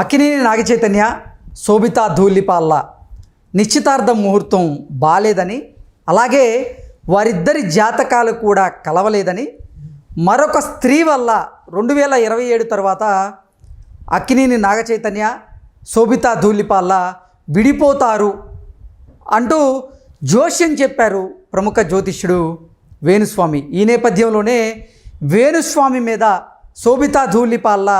అక్కినేని నాగచైతన్య శోభితా ధూళిపాల్ల నిశ్చితార్థం ముహూర్తం బాలేదని అలాగే వారిద్దరి జాతకాలు కూడా కలవలేదని మరొక స్త్రీ వల్ల రెండు వేల ఇరవై ఏడు తర్వాత అక్కినేని నాగచైతన్య శోభితా ధూళిపాల్ల విడిపోతారు అంటూ జోష్యం చెప్పారు ప్రముఖ జ్యోతిష్యుడు వేణుస్వామి. ఈ నేపథ్యంలోనే వేణుస్వామి మీద శోభితా ధూళిపాల్ల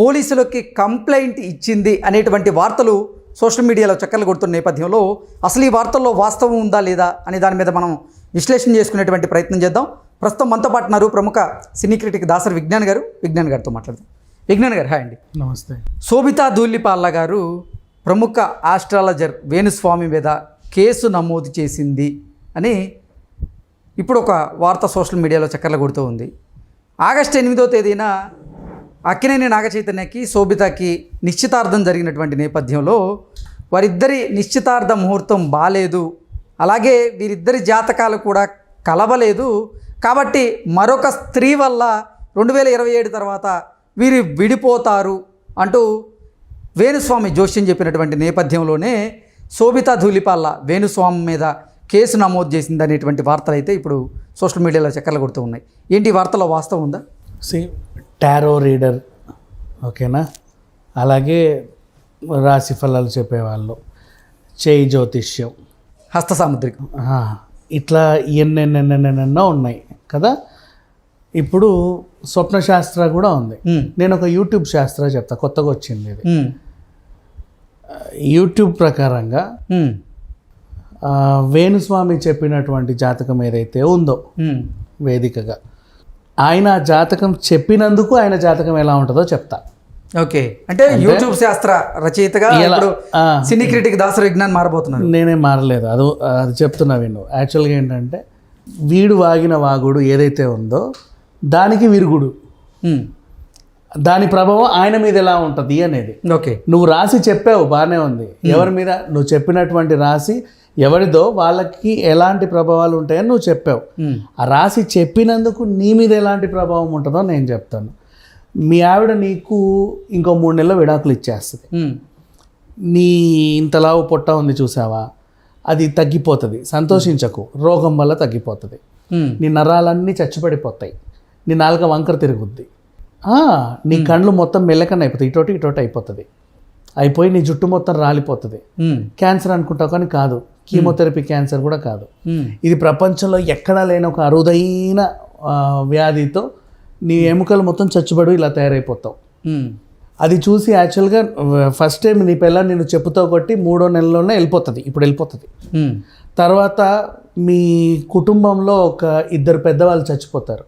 పోలీసులకి కంప్లైంట్ ఇచ్చింది అనేటువంటి వార్తలు సోషల్ మీడియాలో చక్కర్లు కొడుతున్న నేపథ్యంలో అసలు ఈ వార్తల్లో వాస్తవం ఉందా లేదా అనే దాని మీద మనం విశ్లేషణ చేసుకునేటువంటి ప్రయత్నం చేద్దాం. ప్రస్తుతం మనతో పాటు ఉన్నారు ప్రముఖ సినీ క్రిటిక్ దాసరి విజ్ఞాన్ గారు. విజ్ఞాన్ గారితో మాట్లాడదాం. విజ్ఞాన్ గారు హాయ్ అండి. నమస్తే. శోభితా ధూళిపాల్ల గారు ప్రముఖ ఆస్ట్రాలజర్ వేణుస్వామి మీద కేసు నమోదు చేసింది అని ఇప్పుడు ఒక వార్త సోషల్ మీడియాలో చక్కర్లు కొడుతూ ఉంది. ఆగస్టు ఎనిమిదో తేదీన అక్కినేని నాగచైతన్యకి శోభితకి నిశ్చితార్థం జరిగినటువంటి నేపథ్యంలో వారిద్దరి నిశ్చితార్థ ముహూర్తం బాలేదు. అలాగే వీరిద్దరి జాతకాలు కూడా కలవలేదు. కాబట్టి మరొక స్త్రీ వల్ల రెండు వేల ఇరవై ఏడు తర్వాత వీరు విడిపోతారు అంటూ వేణుస్వామి జోష్యం చెప్పినటువంటి నేపథ్యంలోనే శోభితా ధూలిపాల్ల వేణుస్వామి మీద కేసు నమోదు చేసింది అనేటువంటి వార్తలు అయితే ఇప్పుడు సోషల్ మీడియాలో చక్కర్లు కొడుతూ ఉన్నాయి. ఏంటి వార్తలో వాస్తవం ఉందా? సి టారో రీడర్ ఓకేనా అలాగే రాశి ఫలాలు చెప్పేవాళ్ళు. చేయి జ్యోతిష్యం. హస్త సాముద్రికం. ఇట్లా ఎన్నెన్నెన్నెన్నెన్నో ఉన్నాయి కదా? ఇప్పుడు స్వప్న శాస్త్ర కూడా ఉంది. నేను ఒక యూట్యూబ్ శాస్త్ర చెప్తా కొత్తగా వచ్చింది ఇది. యూట్యూబ్ ప్రకారంగా వేణుస్వామి చెప్పినటువంటి జాతకం ఏదైతే ఉందో వేదికగా ఆయన జాతకం చెప్పినందుకు ఆయన జాతకం ఎలా ఉంటుందో చెప్తా. ఓకే. అంటే యూట్యూబ్ శాస్త్ర రచయితగా ఇప్పుడు. సినీ క్రిటిక్ దాసరి విజ్ఞాన్ మారబోతున్నారు నేనే మారలేదు. అది అది చెప్తున్నా విను. యాక్చువల్గా ఏంటంటే వీడు వాగిన వాగుడు ఏదైతే ఉందో దానికి విరుగుడు. దాని ప్రభావం ఆయన మీద ఎలా ఉంటుంది అనేది. ఓకే. నువ్వు రాసి చెప్పావు బాగానే ఉంది. ఎవరి మీద? నువ్వు చెప్పినటువంటి రాసి ఎవరిదో వాళ్ళకి ఎలాంటి ప్రభావాలు ఉంటాయని నువ్వు చెప్పావు. ఆ రాసి చెప్పినందుకు నీ మీద ఎలాంటి ప్రభావం ఉంటుందో నేను చెప్తాను. మీ ఆవిడ నీకు ఇంకో మూడు నెలలు విడాకులు ఇచ్చేస్తుంది. నీ ఇంతలావు పొట్ట ఉంది చూసావా? అది తగ్గిపోతుంది. సంతోషించకు. రోగం వల్ల తగ్గిపోతుంది. నీ నరాలన్నీ చచ్చిపడిపోతాయి. నీ నాలుక వంకర తిరుగుద్ది. నీ కళ్ళు మొత్తం మెల్లకన్న అయిపోతాయి. ఇటోటి ఇటోటి అయిపోతుంది. అయిపోయి నీ జుట్టు మొత్తం రాలిపోతుంది. క్యాన్సర్ అనుకుంటావు కానీ కాదు. కీమోథెరపీ క్యాన్సర్ కూడా కాదు. ఇది ప్రపంచంలో ఎక్కడా లేని ఒక అరుదైన వ్యాధితో నీ ఎముకలు మొత్తం చచ్చుబడి ఇలా తయారైపోతావు. అది చూసి యాక్చువల్గా ఫస్ట్ టైం నీ పిల్ల నేను చెప్పుతో కొట్టి మూడో నెలలోనే వెళ్ళిపోతుంది. ఇప్పుడు వెళ్ళిపోతుంది. తర్వాత మీ కుటుంబంలో ఒక ఇద్దరు పెద్దవాళ్ళు చచ్చిపోతారు.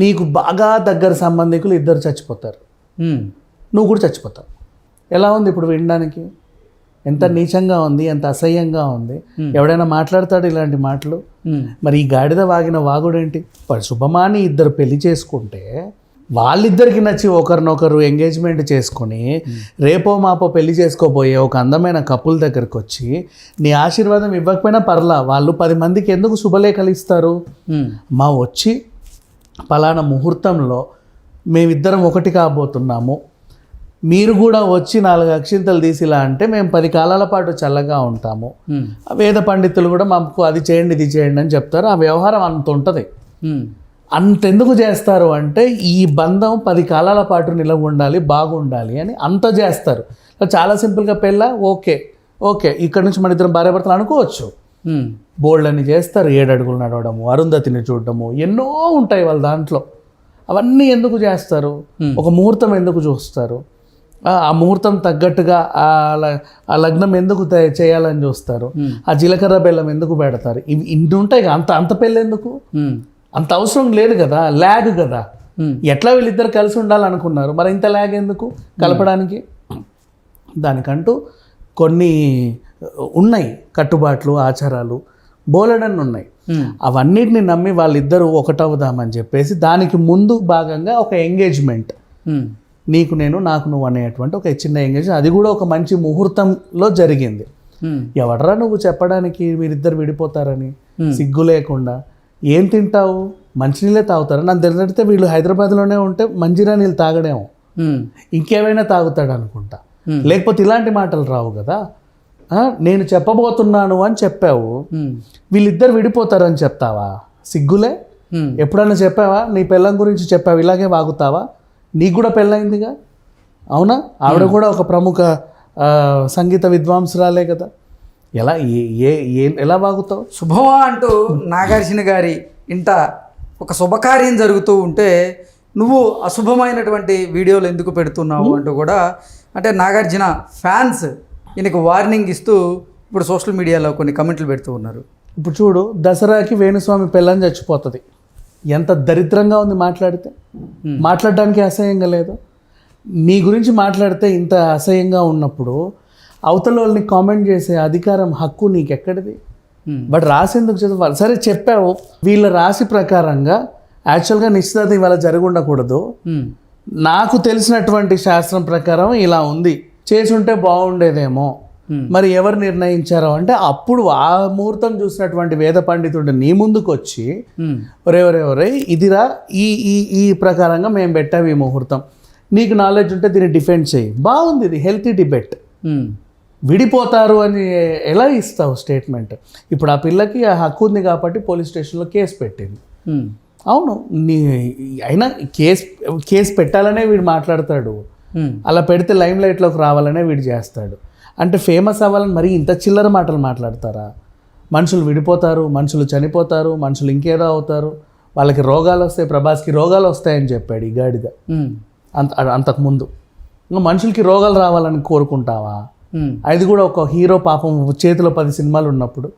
నీకు బాగా దగ్గర సంబంధికులు ఇద్దరు చచ్చిపోతారు. నువ్వు కూడా చచ్చిపోతావు. ఎలా ఉంది ఇప్పుడు వినడానికి? ఎంత నీచంగా ఉంది ఎంత అసహ్యంగా ఉంది? ఎవడైనా మాట్లాడతాడు ఇలాంటి మాటలు? మరి ఈ గాడిద వాగిన వాగుడేంటి? శుభమాని ఇద్దరు పెళ్ళి చేసుకుంటే వాళ్ళిద్దరికి నచ్చి ఒకరినొకరు ఎంగేజ్మెంట్ చేసుకొని రేపో మాపో పెళ్ళి చేసుకోబోయే ఒక అందమైన కపుల్ దగ్గరికి వచ్చి నీ ఆశీర్వాదం ఇవ్వకపోయినా పర్లా వాళ్ళు పది మందికి ఎందుకు శుభలేఖలు ఇస్తారు? మా వచ్చి పలానా ముహూర్తంలో మేమిద్దరం ఒకటి కాబోతున్నాము. మీరు కూడా వచ్చి నాలుగు అక్షింతలు తీసిలా అంటే మేము పది కాలాల పాటు చల్లగా ఉంటాము. వేద పండితులు కూడా మాకు అది చేయండి ఇది చేయండి అని చెప్తారు. ఆ వ్యవహారం అంత ఉంటుంది. అంతెందుకు చేస్తారు అంటే ఈ బంధం పది కాలాల పాటు నిలవ ఉండాలి బాగుండాలి అని అంత చేస్తారు. చాలా సింపుల్గా పెళ్ళ? ఓకే. ఓకే. ఇక్కడ నుంచి మన ఇద్దరం భార్యాభర్తలు అనుకోవచ్చు. ఉమ్, బోల్డ్ అని చేస్తారు ఏడు అడుగులు నడవడము అరుంధతిని చూడడము ఎన్నో ఉంటాయి వాళ్ళ దాంట్లో. అవన్నీ ఎందుకు చేస్తారు? ఒక ముహూర్తం ఎందుకు చూస్తారు? ఆ ముహూర్తం తగ్గట్టుగా ఆ ల- ఆ లగ్నం ఎందుకు చేయాలని చూస్తారు? ఆ జీలకర్ర బెల్లం ఎందుకు పెడతారు? ఇవి ఇన్ని ఉంటాయి కదా, అంత అంత పెళ్ళి ఎందుకు? అంత అవసరం లేదు కదా ల్యాగ్ కదా. ఎట్లా వీళ్ళిద్దరు కలిసి ఉండాలనుకున్నారు? మరి ఇంత ల్యాగ్ ఎందుకు కలపడానికి? దానికంటూ కొన్ని ఉన్నాయి కట్టుబాట్లు ఆచారాలు. బోలెడన్ని ఉన్నాయి. అవన్నిటిని నమ్మి వాళ్ళిద్దరూ ఒకటవుదామని చెప్పేసి దానికి ముందు భాగంగా ఒక ఎంగేజ్మెంట్. నీకు నేను నాకు నువ్వు అనేటువంటి ఒక చిన్న ఎంగేజ్మెంట్ అది కూడా ఒక మంచి ముహూర్తంలో జరిగింది. ఎవడరా నువ్వు చెప్పడానికి మీరిద్దరు విడిపోతారని? సిగ్గు లేకుండా. ఏం తింటావు? మంచినీళ్ళే తాగుతారా? నన్ను తెలిసినట్టే వీళ్ళు హైదరాబాద్లోనే ఉంటే మంచిరా నీళ్ళు తాగడేమో ఇంకేమైనా తాగుతాడు అనుకుంటా. లేకపోతే ఇలాంటి మాటలు రావు కదా? నేను చెప్పబోతున్నాను అని చెప్పావు. వీళ్ళిద్దరు విడిపోతారని చెప్తావా? సిగ్గులే? ఎప్పుడన్నా చెప్పావా? నీ పెళ్ళం గురించి చెప్పావు ఇలాగే వాగుతావా? నీకు కూడా పెళ్ళయిందిగా? అవునా? ఆవిడ కూడా ఒక ప్రముఖ సంగీత విద్వాంసురాలే కదా. ఎలా ఏ ఏ ఎలా వాగుతావు? శుభమా అంటూ నాగార్జున గారి ఇంట ఒక శుభకార్యం జరుగుతూ ఉంటే నువ్వు అశుభమైనటువంటి వీడియోలు ఎందుకు పెడుతున్నావు అంటూ కూడా అంటే నాగార్జున ఫ్యాన్స్ ఈయనకు వార్నింగ్ ఇస్తూ ఇప్పుడు సోషల్ మీడియాలో కొన్ని కమెంట్లు పెడుతూ ఉన్నారు. ఇప్పుడు చూడు దసరాకి వేణుస్వామి పెళ్ళని చచ్చిపోతుంది. ఎంత దరిద్రంగా ఉంది మాట్లాడితే. మాట్లాడడానికి అసహ్యంగా లేదు. నీ గురించి మాట్లాడితే ఇంత అసహ్యంగా ఉన్నప్పుడు అవతల వాళ్ళని కామెంట్ చేసే అధికారం హక్కు నీకెక్కడిది. బట్ రాసి ఎందుకు చదవాలి సరే చెప్పావు. వీళ్ళ రాశి ప్రకారంగా యాక్చువల్గా నిశ్చితార్థం ఇవాళ జరిగి ఉండకూడదు. నాకు తెలిసినటువంటి శాస్త్రం ప్రకారం ఇలా ఉంది. చేసుంటే బాగుండేదేమో. మరి ఎవరు నిర్ణయించారో? అంటే అప్పుడు ఆ ముహూర్తం చూసినటువంటి వేద పండితుడు నీ ముందుకు వచ్చి ఉమ్, ఒరే ఒరే ఒరే ఇదిరా ఈ ఈ ఈ ప్రకారంగా మేము పెట్టాము ఈ ముహూర్తం. నీకు నాలెడ్జ్ ఉంటే దీన్ని డిఫెండ్ చేయి. బాగుంది ఇది హెల్తీ డిబేట్ విడిపోతారు అని ఎలా ఇస్తావు స్టేట్మెంట్ ఇప్పుడు ఆ పిల్లకి ఆ హక్కు ఉంది కాబట్టి పోలీస్ స్టేషన్లో కేసు పెట్టింది. అవును నీ అయినా కేసు కేసు పెట్టాలనే వీడు మాట్లాడతాడు. అలా పెడితే లైమ్ లైట్లోకి రావాలనే వీడు చేస్తాడు. అంటే ఫేమస్ అవ్వాలని మరి ఇంత చిల్లర మాటలు మాట్లాడతారా? మనుషులు విడిపోతారు మనుషులు చనిపోతారు మనుషులు ఇంకేదో అవుతారు. వాళ్ళకి రోగాలు వస్తాయి ప్రభాస్కి రోగాలు వస్తాయని చెప్పాడు ఈ గాడిద. ఉమ్, అంత అంతకుముందు ఇంకా మనుషులకి రోగాలు రావాలని కోరుకుంటావా? ఉమ్, అది కూడా ఒక హీరో పాపం చేతిలో పది సినిమాలు ఉన్నప్పుడు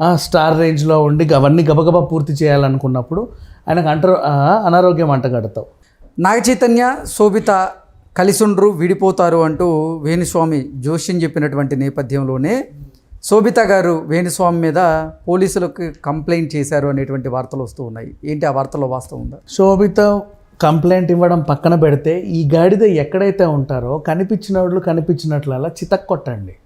ఆ, స్టార్ రేంజ్లో ఉండి అవన్నీ గబగబా పూర్తి చేయాలనుకున్నప్పుడు ఆయనకు అంట అనారోగ్యం అంటగడతావు. నాగ చైతన్య శోభిత కలిసుండ్రు విడిపోతారు అంటూ వేణుస్వామి జోష్యం చెప్పినటువంటి నేపథ్యంలోనే శోభిత గారు వేణుస్వామి మీద పోలీసులకు కంప్లైంట్ చేశారు అనేటువంటి వార్తలు వస్తూ ఉన్నాయి. ఏంటి ఆ వార్తలో వాస్తవం ఉందా? శోభిత కంప్లైంట్ ఇవ్వడం పక్కన పెడితే ఈ గాడిద ఎక్కడైతే ఉంటారో కనిపించిన వాళ్ళు కనిపించినట్లలా చితక్ కొట్టండి.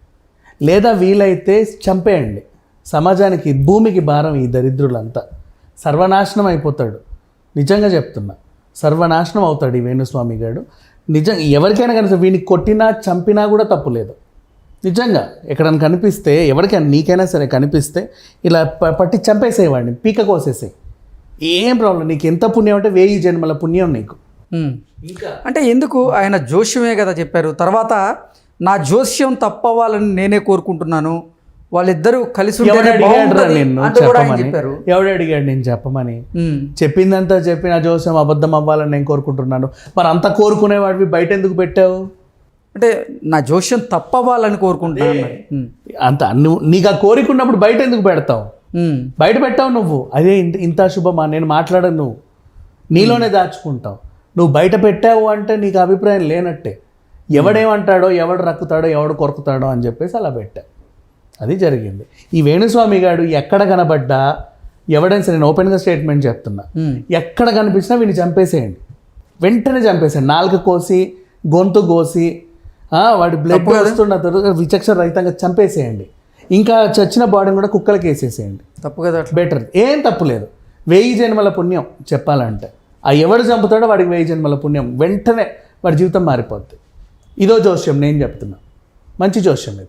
లేదా వీలైతే చంపేయండి. సమాజానికి భూమికి భారం ఈ దరిద్రులంతా. సర్వనాశనం అయిపోతాడు. నిజంగా చెప్తున్నా. సర్వనాశనం అవుతాడు ఈ వేణుస్వామి గారు. నిజం ఎవరికైనా కనుక వీడిని కొట్టినా చంపినా కూడా తప్పు లేదు. నిజంగా ఎక్కడైనా కనిపిస్తే ఎవరికైనా నీకైనా సరే కనిపిస్తే ఇలా పట్టి చంపేసేవాడిని పీక కోసేసేయి. ఏం ప్రాబ్లం నీకు ఎంత పుణ్యం అంటే వెయ్యి జన్మల పుణ్యం నీకు. అంటే ఎందుకు? ఆయన జోష్యమే కదా చెప్పారు. తర్వాత నా జోస్యం తప్పవ్వాలని నేనే కోరుకుంటున్నాను. వాళ్ళిద్దరూ కలిసి ఎవడు నిన్ను చెప్పమని? చెప్పారు. ఎవడు అడిగాడు నేను చెప్పమని? చెప్పిందంతా చెప్పి నా జోస్యం అబద్ధం అవ్వాలని నేను కోరుకుంటున్నాను. మరి అంత కోరుకునేవాడివి బయట ఎందుకు పెట్టావు? అంటే నా జోష్యం తప్పవ్వాలని కోరుకుంటున్నాను అంత నువ్వు నీకు ఆ కోరిక ఉన్నప్పుడు బయట ఎందుకు పెడతావు? బయట పెట్టావు నువ్వు. అదే ఇంత ఇంత శుభమా? నేను మాట్లాడను నువ్వు. నీలోనే దాచుకుంటావు. నువ్వు బయట పెట్టావు అంటే నీకు అభిప్రాయం లేనట్టే. ఎవడేమంటాడో ఎవడు రక్కుతాడో ఎవడు కొరుకుతాడో అని చెప్పేసి అలా పెట్టా. అది జరిగింది. ఈ వేణుస్వామి గారు ఎక్కడ కనబడ్డా ఎవడైనా సరే నేను ఓపెన్గా స్టేట్మెంట్ చెప్తున్నా. ఎక్కడ కనిపించినా వీడిని చంపేసేయండి. వెంటనే చంపేసేయండి. నాలుక కోసి గొంతు కోసి వాడి బ్లడ్ వస్తున్న తర్వాత విచక్షణ రహితంగా చంపేసేయండి. ఇంకా చచ్చిన బాడీని కూడా కుక్కలకి వేసేసేయండి. తప్పు కదా బెటర్ ఏం తప్పు లేదు. వెయ్యి జన్మల పుణ్యం చెప్పాలంటే. ఆ ఎవడు చంపుతాడో వాడికి వెయ్యి జన్మల పుణ్యం. వెంటనే వాడి జీవితం మారిపోద్ది. ఇదో జోస్యం నేను చెప్తున్నా. మంచి జోస్యం ఇది.